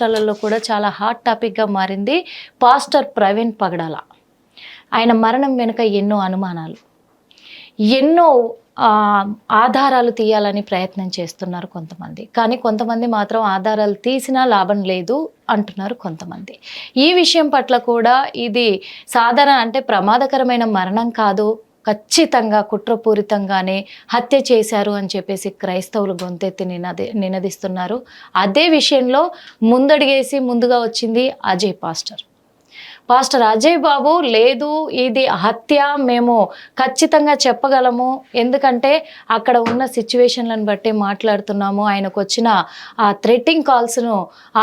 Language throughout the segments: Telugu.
రాష్ట్రాలలో కూడా చాలా హాట్ టాపిక్గా మారింది పాస్టర్ ప్రవీణ్ పగడాల. ఆయన మరణం వెనుక ఎన్నో అనుమానాలు ఎన్నో ఆధారాలు తీయాలని ప్రయత్నం చేస్తున్నారు కొంతమంది. కానీ కొంతమంది మాత్రం ఆధారాలు తీసినా లాభం లేదు అంటున్నారు కొంతమంది. ఈ విషయం పట్ల కూడా ఇది సాధారణ అంటే ప్రమాదకరమైన మరణం కాదు ఖచ్చితంగా కుట్రపూరితంగానే హత్య చేశారు అని చెప్పేసి క్రైస్తవులు గొంతెత్తి నినది నినదిస్తున్నారు. అదే విషయంలో ముందడిగేసి ముందుగా వచ్చింది అజయ్ పాస్టర్. పాస్టర్ అజయ్ బాబు లేదు ఇది హత్య మేము ఖచ్చితంగా చెప్పగలము. ఎందుకంటే అక్కడ ఉన్న సిచ్యువేషన్లను బట్టి మాట్లాడుతున్నాము. ఆయనకు వచ్చిన ఆ థ్రెట్టింగ్ కాల్స్ను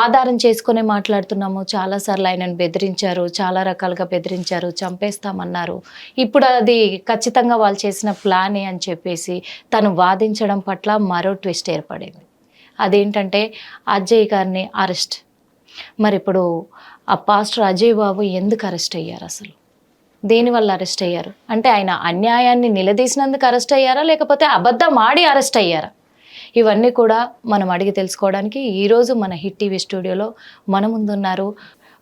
ఆధారం చేసుకునే మాట్లాడుతున్నాము. చాలాసార్లు ఆయనను బెదిరించారు చాలా రకాలుగా బెదిరించారు చంపేస్తామన్నారు. ఇప్పుడు అది ఖచ్చితంగా వాళ్ళు చేసిన ప్లానే అని చెప్పేసి తను వాదించడం పట్ల మరో ట్విస్ట్ ఏర్పడింది. అదేంటంటే అజయ్ గారిని అరెస్ట్. మరి ఇప్పుడు ఆ పాస్టర్ అజయ్ బాబు ఎందుకు అరెస్ట్ అయ్యారు అసలు? దేనివల్ల అరెస్ట్ అయ్యారు? అంటే ఆయన అన్యాయాన్ని నిలదీసినందుకు అరెస్ట్ అయ్యారా? లేకపోతే అబద్ధం ఆడి అరెస్ట్ అయ్యారా? ఇవన్నీ కూడా మనం అడిగి తెలుసుకోవడానికి ఈరోజు మన హిట్ టీవీ స్టూడియోలో మన ముందున్నారు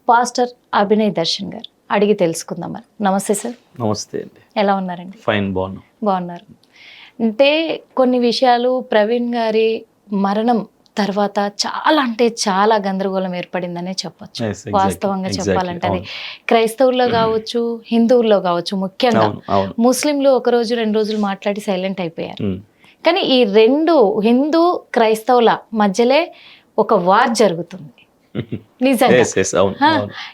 పాస్టర్ అభినయ్ దర్శన్ గారు. అడిగి తెలుసుకుందాం మరి. నమస్తే సార్. నమస్తే అండి. ఎలా ఉన్నారండి? ఫైన్ బాగున్నాం. బాగున్నారు. అంటే కొన్ని విషయాలు ప్రవీణ్ గారి మరణం తర్వాత చాలా అంటే చాలా గందరగోళం ఏర్పడిందనే చెప్పొచ్చు. వాస్తవంగా చెప్పాలంటే అది. క్రైస్తవుల్లో కావచ్చు హిందువుల్లో కావచ్చు ముఖ్యంగా ముస్లింలు ఒక రోజు రెండు రోజులు మాట్లాడి సైలెంట్ అయిపోయారు. ఉమ్, కానీ ఈ రెండు హిందూ క్రైస్తవుల మధ్యలే ఒక వార్ జరుగుతుంది. నిజంగా.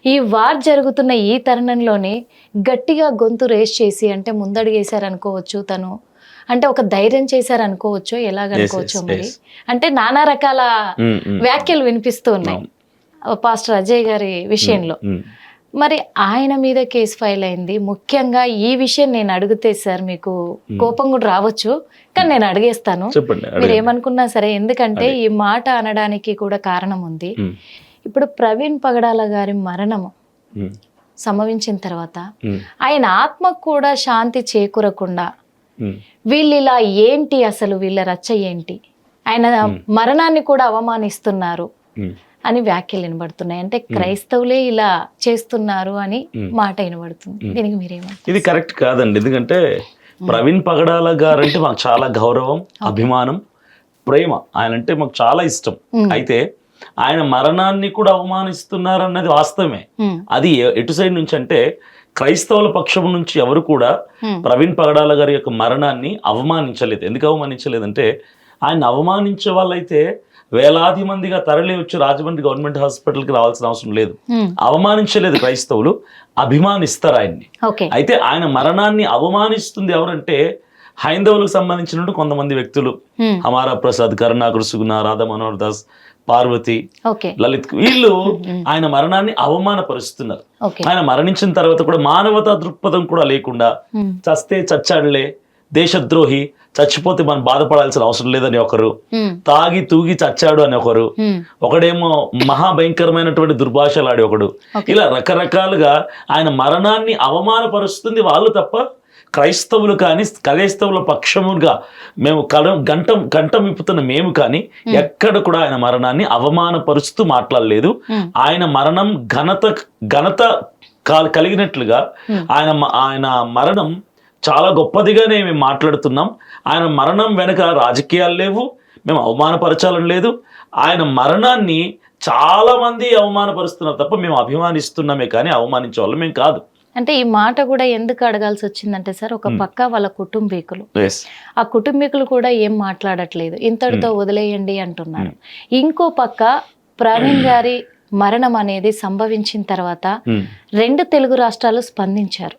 ఈ వార్ జరుగుతున్న ఈ తరుణంలోనే గట్టిగా గొంతు రేస్ చేసి అంటే ముందడుగేశారు అనుకోవచ్చు తను. అంటే ఒక ధైర్యం చేశారు అనుకోవచ్చు ఎలాగనుకోవచ్చు మరి. అంటే నానా రకాల వ్యాఖ్యలు వినిపిస్తూ ఉన్నాయి పాస్టర్ అజయ్ గారి విషయంలో. మరి ఆయన మీద కేసు ఫైల్ అయింది. ముఖ్యంగా ఈ విషయం నేను అడిగితే సార్ మీకు కోపం కూడా రావచ్చు కానీ నేను అడిగేస్తాను. మీరు. ఏమనుకున్నా సరే ఎందుకంటే ఈ మాట అనడానికి కూడా కారణం ఉంది. ఇప్పుడు ప్రవీణ్ పగడాల గారి మరణము సంభవించిన తర్వాత ఆయన ఆత్మకు కూడా శాంతి చేకూరకుండా వీళ్ళు ఇలా ఏంటి అసలు వీళ్ళ రచ్చ ఏంటి? ఆయన మరణాన్ని కూడా అవమానిస్తున్నారు ఉమ్, అని వ్యాఖ్యలు వినబడుతున్నాయి. అంటే క్రైస్తవులే ఇలా చేస్తున్నారు అని మాట వినబడుతుంది. దీనికి మీరేమంటారు? ఇది కరెక్ట్ కాదండి. ఎందుకంటే ప్రవీణ్ పగడాల గారు అంటే మాకు చాలా గౌరవం అభిమానం ప్రేమ. ఆయన అంటే మాకు చాలా ఇష్టం. అయితే ఆయన మరణాన్ని కూడా అవమానిస్తున్నారు అన్నది వాస్తవమే. అది ఎటు సైడ్ నుంచి అంటే క్రైస్తవుల పక్షం నుంచి ఎవరు కూడా. ప్రవీణ్ పగడాల గారి యొక్క మరణాన్ని అవమానించలేదు. ఎందుకు అవమానించలేదంటే ఆయన అవమానించే వాళ్ళైతే వేలాది మందిగా తరలి వచ్చి రాజమండ్రి గవర్నమెంట్ హాస్పిటల్కి రావాల్సిన అవసరం లేదు. అవమానించలేదు క్రైస్తవులు అభిమానిస్తారు ఆయన్ని. అయితే ఆయన మరణాన్ని అవమానిస్తుంది ఎవరంటే హైందవులకు సంబంధించినట్టు కొంతమంది వ్యక్తులు. హమారా ప్రసాద్ కరుణాకర్ సుగుణ రాధా మనోహర్ దాస్ పార్వతి లలిత్ వీళ్ళు ఆయన మరణాన్ని అవమానపరుస్తున్నారు. ఆయన మరణించిన తర్వాత కూడా మానవతా దృక్పథం కూడా లేకుండా చస్తే చచ్చాడులే దేశద్రోహి చచ్చిపోతే మనం బాధపడాల్సిన అవసరం లేదని ఒకరు తాగి తూగి చచ్చాడు అని ఒకరు ఒకడేమో మహాభయంకరమైనటువంటి దుర్భాషలాడి ఒకడు. ఇలా రకరకాలుగా ఆయన మరణాన్ని అవమానపరుస్తుంది వాళ్ళు తప్ప క్రైస్తవులు కానీ క్రైస్తవుల పక్షముగా మేము కలం గంటం గంటం విప్పుతున్న మేము కానీ ఎక్కడ కూడా ఆయన మరణాన్ని అవమానపరుస్తూ మాట్లాడలేదు. ఆయన మరణం ఘనత ఘనత కలిగినట్లుగా ఆయన ఆయన మరణం చాలా గొప్పదిగానే మేము మాట్లాడుతున్నాం. ఆయన మరణం వెనుక రాజకీయాలు లేవు మేము అవమానపరచాలని లేదు. ఆయన మరణాన్ని చాలా మంది అవమానపరుస్తున్నారు తప్ప మేము అభిమానిస్తున్నామే కానీ అవమానించే వాళ్ళు మేము కాదు. అంటే ఈ మాట కూడా ఎందుకు అడగాల్సి వచ్చిందంటే సార్ ఒక పక్క వాళ్ళ కుటుంబీకులు. ఆ కుటుంబీకులు కూడా ఏం మాట్లాడట్లేదు. ఇంతటితో వదిలేయండి అంటున్నారు. ఇంకో పక్క ప్రవీణ్ గారి మరణం అనేది సంభవించిన తర్వాత రెండు తెలుగు రాష్ట్రాలు స్పందించారు.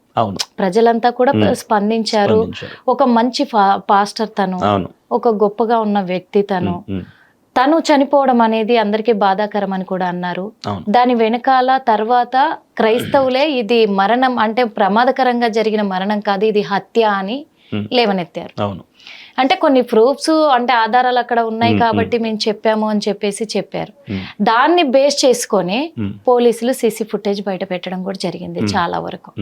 ప్రజలంతా కూడా స్పందించారు. ఒక మంచి పాస్టర్ తను ఒక గొప్పగా ఉన్న వ్యక్తి తను తను చనిపోవడం అనేది అందరికీ బాధాకరం అని కూడా అన్నారు. దాని వెనకాల తర్వాత క్రైస్తవులే ఇది మరణం అంటే ప్రమాదకరంగా జరిగిన మరణం కాదు ఇది హత్య అని. లేవనెత్తారు. అవును. అంటే కొన్ని ప్రూఫ్స్ అంటే ఆధారాలు అక్కడ ఉన్నాయి కాబట్టి మేము చెప్పాము అని చెప్పేసి చెప్పారు. దాన్ని బేస్ చేసుకొని. పోలీసులు సీసీ ఫుటేజ్ బయట పెట్టడం కూడా జరిగింది చాలా వరకు.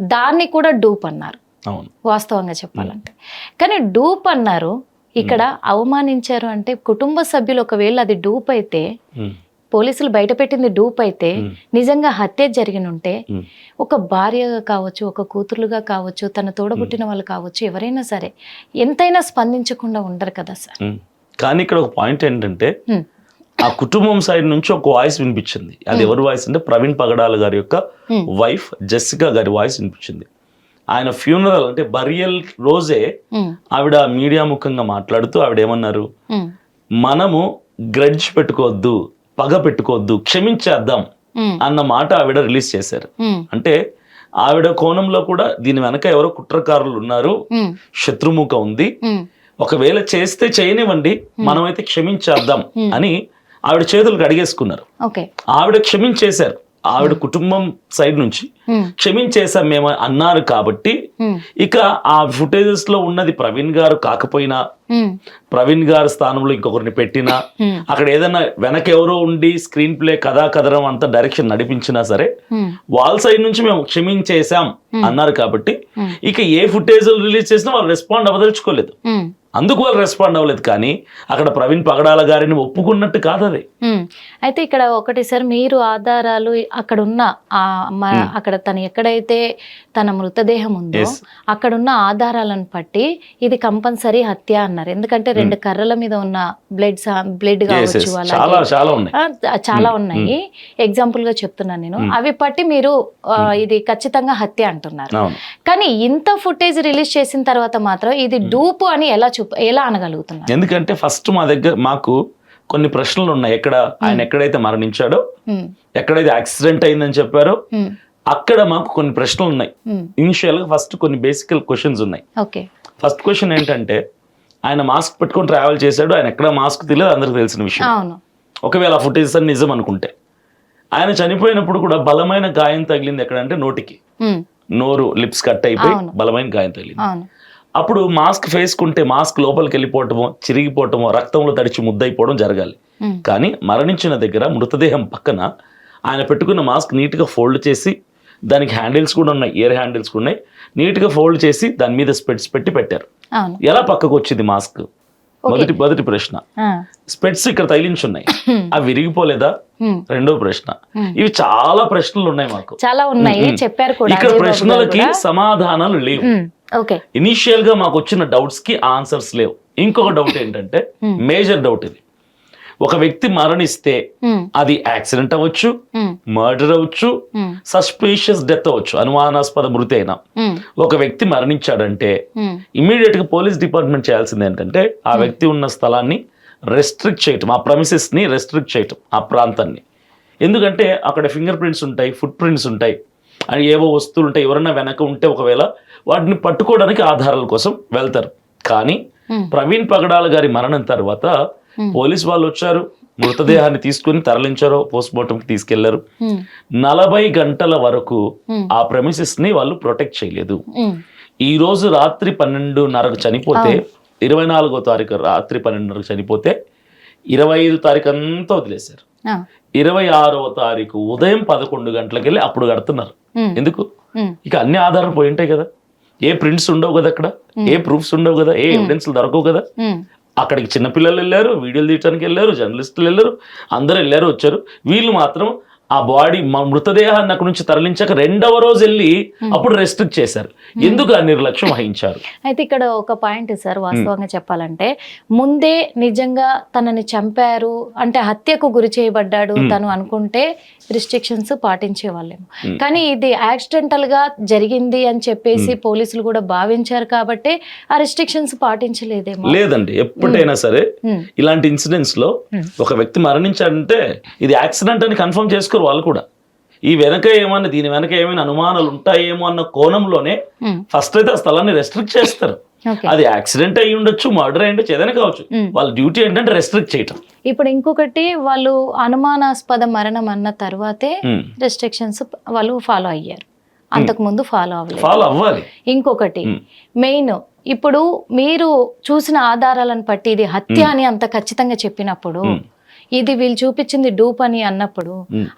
దాన్ని కూడా డూప్ అన్నారు. అవును. వాస్తవంగా చెప్పాలంటే. కానీ డూప్ అన్నారు ఇక్కడ అవమానించారు అంటే కుటుంబ సభ్యులు ఒకవేళ అది డూప్ అయితే పోలీసులు బయట పెట్టింది డూప్ అయితే. నిజంగా హత్య జరిగిన ఉంటే. ఒక భార్యగా కావచ్చు ఒక కూతురుగా కావచ్చు తన తోడబుట్టిన వాళ్ళు కావచ్చు ఎవరైనా సరే ఎంతైనా స్పందించకుండా ఉండరు కదా సార్. కానీ ఇక్కడ ఒక పాయింట్ ఏంటంటే ఆ కుటుంబం సైడ్ నుంచి ఒక వాయిస్ వినిపించింది అది ఎవరి వాయిస్ అంటే ప్రవీణ్ పగడాల గారి యొక్క. వైఫ్ జెస్సికా గారి వాయిస్ వినిపించింది ఆయన ఫ్యూనరల్ అంటే బరియల్ రోజే ఆవిడ మీడియా ముఖంగా మాట్లాడుతూ ఆవిడ ఏమన్నారు మనము గ్రడ్జ్ పెట్టుకోవద్దు పగ పెట్టుకోవద్దు క్షమించేద్దాం అన్న మాట ఆవిడ రిలీజ్ చేశారు. అంటే ఆవిడ కోణంలో కూడా దీని వెనక ఎవరో కుట్రకారులు ఉన్నారు శత్రుముఖ ఉంది. ఒకవేళ చేస్తే చేయనివ్వండి మనమైతే క్షమించేద్దాం అని ఆవిడ చేతులు కడిగేసుకున్నారు ఓకే. ఆవిడ క్షమించేశారు. ఆవిడ కుటుంబం సైడ్ నుంచి ఉమ్, క్షమించేశాం మేము అన్నారు కాబట్టి ఇక ఆ ఫుటేజెస్లో ఉన్నది ప్రవీణ్ గారు కాకపోయినా ప్రవీణ్ గారి స్థానంలో ఇంకొకరిని పెట్టినా అక్కడ ఏదైనా వెనక ఎవరో ఉండి స్క్రీన్ ప్లే కథా కథనం అంతా డైరెక్షన్ నడిపించినా సరే వాళ్ళ సైడ్ నుంచి మేము క్షమించేశాం అన్నారు కాబట్టి. ఇక ఏ ఫుటేజ్ రిలీజ్ చేసినా వాళ్ళు రెస్పాండ్ అవ్వదలుచుకోలేదు. ఉమ్, అందుకు వాళ్ళు రెస్పాండ్ అవ్వలేదు కానీ అక్కడ ప్రవీణ్ పగడాల గారిని ఒప్పుకున్నట్టు కాదు అది. అయితే ఇక్కడ ఒకటి సార్ మీరు ఆధారాలు అక్కడ ఉన్న అక్కడ తను ఎక్కడైతే తన మృతదేహం ఉందో Yes. అక్కడ ఉన్న ఆధారాలను బట్టి ఇది కంపల్సరీ హత్య అన్నారు. ఎందుకంటే రెండు కర్రల మీద ఉన్న బ్లడ్ బ్లడ్. కావచ్చు చాలా ఉన్నాయి. ఎగ్జాంపుల్గా చెప్తున్నాను నేను. అవి పట్టి మీరు ఇది ఖచ్చితంగా హత్య అంటున్నారు. కానీ ఇంత ఫుటేజ్ రిలీజ్ చేసిన తర్వాత మాత్రం ఇది డూపు అని ఎలా చూప ఎలా అనగలుగుతున్నారు? ఎందుకంటే ఫస్ట్ మా దగ్గర మాకు కొన్ని ప్రశ్నలు ఉన్నాయి. ఎక్కడ ఆయన ఎక్కడైతే మరణించాడో ఎక్కడైతే యాక్సిడెంట్ అయిందని చెప్పారో అక్కడ మాకు కొన్ని ప్రశ్నలు ఉన్నాయి. ఇనిషియల్గా ఫస్ట్ కొన్ని బేసికల్ క్వశ్చన్స్ ఉన్నాయి. ఓకే. ఫస్ట్ క్వశ్చన్ ఏంటంటే ఆయన మాస్క్ పెట్టుకొని ట్రావెల్ చేశాడు. ఆయన ఎక్కడ మాస్క్ తెలియదు అందరికి తెలిసిన విషయం. అవును. ఒకవేళ ఆ ఫుటేజ్ అని నిజం అనుకుంటే. ఆయన చనిపోయినప్పుడు కూడా బలమైన గాయం తగిలింది ఎక్కడంటే నోటికి. నోరు లిప్స్ కట్ అయిపోయి. బలమైన గాయం తగిలింది. అప్పుడు మాస్క్ వేసుకుంటే మాస్క్ లోపలికి వెళ్ళిపోవటమో చిరిగిపోవటమో రక్తంలో తడిచి ముద్దయిపోవడం జరగాలి. కానీ మరణించిన దగ్గర మృతదేహం పక్కన ఆయన పెట్టుకున్న మాస్క్ నీట్గా ఫోల్డ్ చేసి దానికి హ్యాండిల్స్ కూడా ఉన్నాయి ఇయర్ హ్యాండిల్స్ కూడా ఉన్నాయి. నీట్గా ఫోల్డ్ చేసి దాని మీద స్పెట్స్ పెట్టి పెట్టారు. ఎలా పక్కకు వచ్చింది మాస్క్? మొదటి మొదటి ప్రశ్న. స్పెట్స్ ఇక్కడ తగిలించి ఉన్నాయి. అవి విరిగిపోలేదా? రెండో ప్రశ్న. ఇవి చాలా ప్రశ్నలు ఉన్నాయి మాకు. చాలా ఉన్నాయి. చెప్పారు కూడా ఇక్కడ ప్రశ్నలకి. సమాధానాలు లేవు. ఇనీషియల్గా మాకు వచ్చిన డౌట్స్కి ఆన్సర్స్ లేవు. ఇంకొక డౌట్ ఏంటంటే మేజర్ డౌట్ ఇది. ఒక వ్యక్తి మరణిస్తే ఉమ్, అది యాక్సిడెంట్ అవ్వచ్చు మర్డర్ అవ్వచ్చు ఉమ్, సస్పీషియస్ డెత్ అవ్వచ్చు అనుమానాస్పద మృతి అయినా ఒక వ్యక్తి మరణించాడంటే ఇమీడియట్గా పోలీస్ డిపార్ట్మెంట్ చేయాల్సింది ఏంటంటే ఆ వ్యక్తి ఉన్న స్థలాన్ని రెస్ట్రిక్ట్ చేయటం ఆ premises ని రెస్ట్రిక్ట్ చేయటం ఆ ప్రాంతాన్ని. ఎందుకంటే అక్కడ ఫింగర్ ప్రింట్స్ ఉంటాయి ఫుట్ ప్రింట్స్ ఉంటాయి. అని ఏవో వస్తువులు ఉంటాయి ఎవరైనా వెనక ఉంటే ఒకవేళ వాటిని పట్టుకోవడానికి ఆధారాల కోసం వెళ్తారు. కానీ. ప్రవీణ్ పగడాల గారి మరణం తర్వాత పోలీస్ వాళ్ళు వచ్చారు. మృతదేహాన్ని తీసుకుని తరలించారు. పోస్ట్ మార్టంకి తీసుకెళ్ళారు. నలభై గంటల వరకు. ఆ premises ని వాళ్ళు ప్రొటెక్ట్ చేయలేదు. ఈ రోజు రాత్రి పన్నెండున్నరకు చనిపోతే ఇరవై నాలుగో తారీఖు రాత్రి పన్నెండున్నరకు చనిపోతే ఇరవై ఐదు తారీఖు అంతా వదిలేశారు. ఇరవై ఆరవ తారీఖు ఉదయం పదకొండు గంటలకు వెళ్ళి అప్పుడు కడుతున్నారు. ఎందుకు? ఇక అన్ని ఆధారాలు పోయి ఉంటాయి కదా. ఏ ప్రింట్స్ ఉండవు కదా అక్కడ? ఏ ప్రూఫ్స్ ఉండవు కదా? ఏ ఎవిడెన్స్లు దొరకవు కదా? అక్కడికి చిన్నపిల్లలు వెళ్ళారు వీడియోలు తీయడానికి వెళ్ళారు జర్నలిస్టులు వెళ్ళారు అందరూ వెళ్ళారు వచ్చారు. వీళ్ళు మాత్రం ఆ బాడీ మా మృతదేహాన్ని అక్కడ నుంచి తరలించాక రెండవ రోజు వెళ్ళి అప్పుడు రెస్ట్రిక్ట్ చేశారు. ఎందుకు ఆ నిర్లక్ష్యం వహించారు? అయితే ఇక్కడ ఒక పాయింట్ సార్ వాస్తవంగా చెప్పాలంటే ముందే నిజంగా తనని చంపారు అంటే హత్యకు గురి చేయబడ్డాడు తను అనుకుంటే రిస్ట్రిక్షన్స్ పాటించే వాళ్ళేమో కానీ ఇది యాక్సిడెంటల్గా జరిగింది అని చెప్పేసి పోలీసులు కూడా భావించారు కాబట్టి ఆ రిస్ట్రిక్షన్స్ పాటించలేదేమో. లేదండి ఎప్పుడైనా సరే ఇలాంటి ఇన్సిడెంట్స్లో ఒక వ్యక్తి మరణించాడంటే ఇది యాక్సిడెంట్ అని కన్ఫర్మ్ చేసుకోరు వాళ్ళు కూడా. ఈ వెనక ఏమన్నా దీని వెనక ఏమైనా అనుమానాలు ఉంటాయేమో అన్న కోణంలోనే ఫస్ట్ అయితే ఆ స్థలాన్ని రెస్ట్రిక్ట్ చేస్తారు. అది యాక్సిడెంట్ అయి ఉండొచ్చు మర్డర్ అయి ఉండొచ్చు ఏదైనా కావచ్చు. ఉమ్. వాళ్ళ డ్యూటీ ఏంటంటే రెస్ట్రిక్ట్ చేయటం. ఇప్పుడు ఇంకొకటి వాళ్ళు అనుమానాస్పద మరణం అన్న తర్వాతే. రెస్ట్రిక్షన్స్ వాళ్ళు ఫాలో అయ్యారు. అంతకు ముందు ఫాలో అవ్వలేదు. ఫాలో అవ్వాలి. ఇంకొకటి. మెయిన్ ఇప్పుడు మీరు చూసిన ఆధారాలను బట్టి ఇది హత్య అని అంత ఖచ్చితంగా చెప్పినప్పుడు. ఇది వీళ్ళు చూపించింది డూప్ అని అన్నప్పుడు.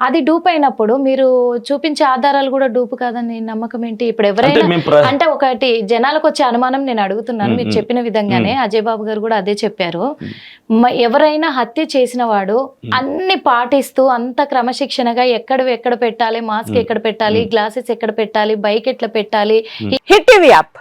అది డూప్ అయినప్పుడు మీరు చూపించే ఆధారాలు కూడా డూప్ కాదని నమ్మకం ఏంటి? ఇప్పుడు ఎవరైనా అంటే ఒకటి జనాలకు వచ్చే అనుమానం నేను అడుగుతున్నాను మీరు చెప్పిన విధంగానే అజయ్ బాబు గారు కూడా అదే చెప్పారు. ఎవరైనా హత్య చేసిన వాడు అన్ని పాటిస్తూ అంత క్రమశిక్షణగా ఎక్కడ ఎక్కడ పెట్టాలి మాస్క్ ఎక్కడ పెట్టాలి గ్లాసెస్ ఎక్కడ పెట్టాలి బైక్ ఎట్లా పెట్టాలి హిట్ టీవీ యాప్.